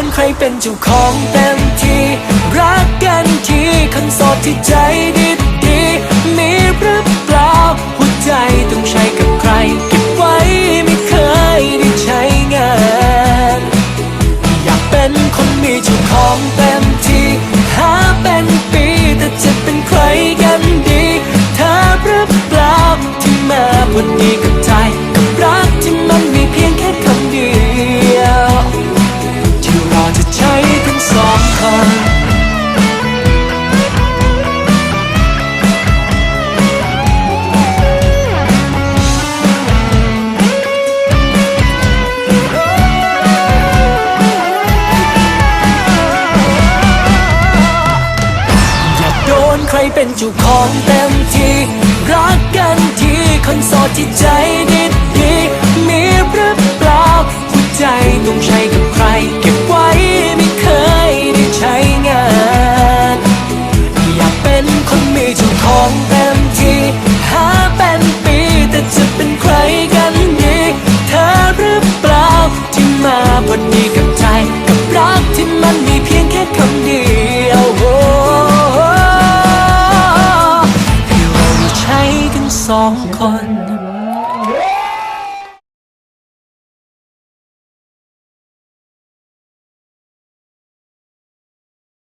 นใครเป็นเจ้าของเต็มทีรักกันทีคนโสดที่ใจดีดีมีหรือเปล่าหัวใจต้องใช้กับใครเก็บไว้ไม่เคยได้ใช้งาน อยากเป็นคนมีเจ้าของเต็มที่ ใครเป็นเจ้าของเต็มที่ รักกันทีคนโสดที่ใจดี องเต็มที่หาเป็นปีแต่จะเป็นใครกันดีเธอหรือเปล่าที่มาพอดีกับใจกับรักที่มันมีเพียงแค่คำเดียวโอ้ให้เราใช้กันสองคน